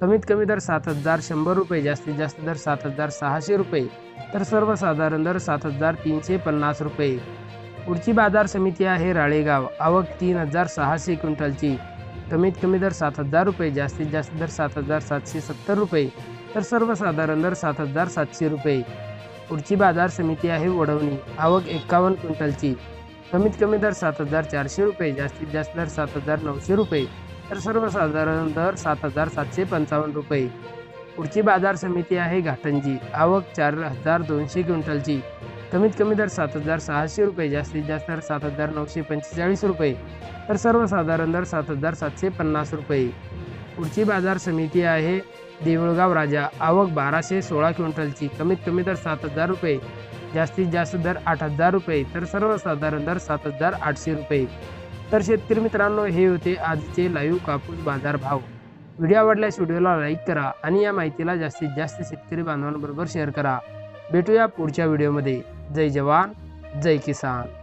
कमीत कमी दर सात हजार शंभर रुपये जास्तीत जास्त दर सात हजार सहाशे रुपये तर सर्वसाधारण दर सात हजार तीनशे पन्नास रुपये. पुढची बाजार समिती आहे राळेगाव आवक तीन हजार सहाशे क्विंटलची. कमीत कमी दर सात हजार रुपये जास्तीत जास्त दर सात हजार सातशे सत्तर रुपये तर सर्वसाधारण दर सात हजार सातशे रुपये. पुढची बाजार समिती आहे वडवणी आवक एकावन्न क्विंटलची. कमीत कमी दर सात हजार चारशे रुपये जास्तीत जास्त दर सात हजार नऊशे रुपये. तर सर्वसाधारण दर सात हजार सातशे पंचावन्न रुपये. पुढची बाजार समिती आहे घाटंजी. आवक चार हजार दोनशे क्विंटलची. कमीत कमी दर सात हजार सहाशे रुपये जास्तीत जास्त दर सात हजार नऊशे पंचेचाळीस रुपये. तर सर्वसाधारण दर सात हजार सातशे पन्नास रुपये. पुढची बाजार समिती आहे देऊळगाव राजा. आवक बाराशे सोळा क्विंटलची. कमीत कमी दर सात हजार रुपये. जास्तीत जास्त दर आठ हजार रुपये. तर सर्वसाधारण दर सात हजार आठशे रुपये. तर शेतकरी मित्रांनो हे होते आजचे लाईव्ह कापूस बाजार भाव. व्हिडिओ आवडल्यास व्हिडिओला लाईक करा आणि या माहितीला जास्तीत जास्त शेतकरी बांधवांबरोबर शेअर करा. भेटूया पुढच्या व्हिडिओमध्ये. जय जवान जय किसान.